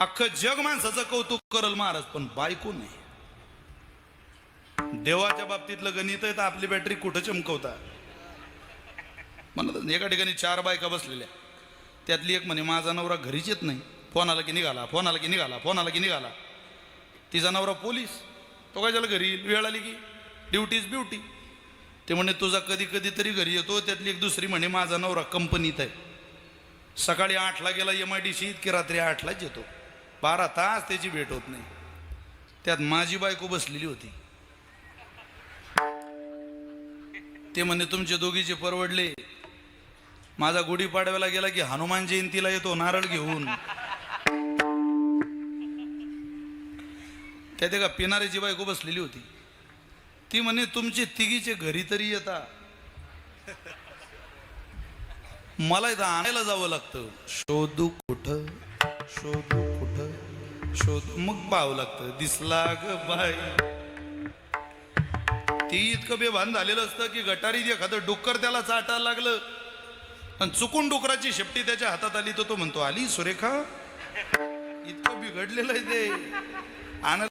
अख्खं जग माणसाचं कौतुक करल महाराज पण बायको नाही. देवाच्या बाबतीतलं गणित आहे तर आपली बॅटरी कुठं चमकवता? म्हणत एका ठिकाणी चार बायका बसलेल्या. त्यातली एक म्हणे माझा नवरा घरीच येत नाही. फोन आला की निघाला फोन आला की निघाला फोन आला की निघाला. तिचा नवरा पोलीस तो काय झाला घरी येईल? वेळ आली की? ड्युटी इज ब्युटी ते म्हणे तुझा कधी कधी तरी घरी येतो. त्यातली एक दुसरी म्हणे माझा नवरा कंपनीत आहे. सकाळी आठला गेला एम आय डी सी की रात्री आठलाच येतो. बारा तास त्याची भेट होत नाही. त्यात माझी बायको बसलेली होती. ते म्हणे तुमचे दोघीचे परवडले. माझा गुढीपाडव्याला गेला की हनुमान जयंतीला येतो नारळ घेऊन. त्यात एका पिणाऱ्याची बायको बसलेली होती. ती म्हणे तुमचे तिघीचे घरी तरी येता. मला इथं आणायला जावं लागतं. शोधू कुठं? शोधू कुठं? शोध. मग पाहावं लागतं. दिसला ग बाई. ती इतकं बेभान झालेलं असतं की गटारीत एखादं डुक्कर त्याला चाटायला लागलं. आणि चुकून डुकराची शेपटी त्याच्या हातात आली तर तो म्हणतो आली सुरेखा? इतकं बिघडलेलं आहे ते. आनंद